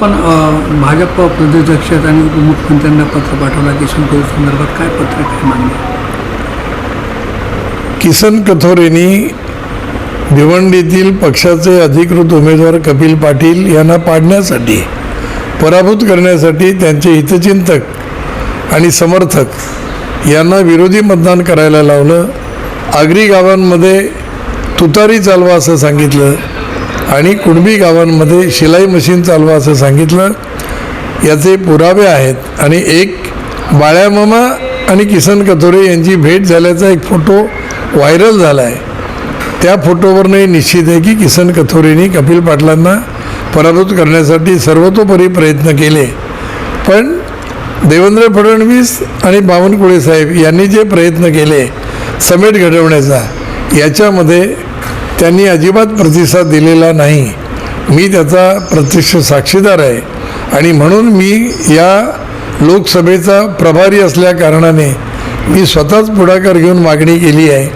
पण भाजप प्रदेशाध्यक्ष आणि उपमुख्यमंत्र्यांना पत्र पाठवला किसन कथोरे संदर्भात काय पत्र काय मागणी? किसन कथोरेंनी भिवंडीतील पक्षाचे अधिकृत उमेदवार कपिल पाटील यांना पाडण्यासाठी पराभूत करण्यासाठी त्यांचे हितचिंतक आणि समर्थक यांना विरोधी मतदान करायला लावलं. आगरी गावांमध्ये तुतारी चालवा असं सांगितलं. आणि कुणबी गावांमध्ये शिलाई मशीन चालवा असं सांगितलं. याचे पुरावे आहेत आणि एक बाळ्यामामा आणि किसन कथोरे यांची भेट झाल्याचा एक फोटो व्हायरल झाला आहे त्या फोटोवरनंही निश्चित आहे की किसन कथोरेंनी कपिल पाटलांना पराभूत करण्यासाठी सर्वतोपरी प्रयत्न केले. पण देवेंद्र फडणवीस आणि बावनकुळे साहेब यांनी जे प्रयत्न केले समेट घडवण्याचा याच्यामध्ये त्यांनी अजिबात प्रतिसाद दिलेला नाही. मी त्याचा प्रत्यक्ष साक्षीदार आहे. आणि म्हणून मी या लोकसभेचा प्रभारी असल्या कारणाने मी स्वतःच पुढाकार घेऊन मागणी केली आहे.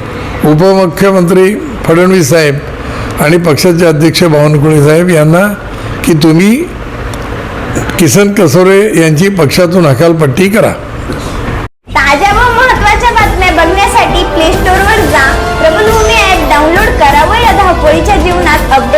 उपमुख्यमंत्री फडणवीस साहेब आणि पक्षाचे अध्यक्ष बावनकुळे साहेब यांना की तुम्ही किसन कसोरे यांची पक्षातून हकालपट्टी करा. ताज्या व महत्त्वाच्या बातम्या बघण्यासाठी प्ले स्टोअरवर डाउनलोड करा व या धावपळीच्या जीवनात अपडेट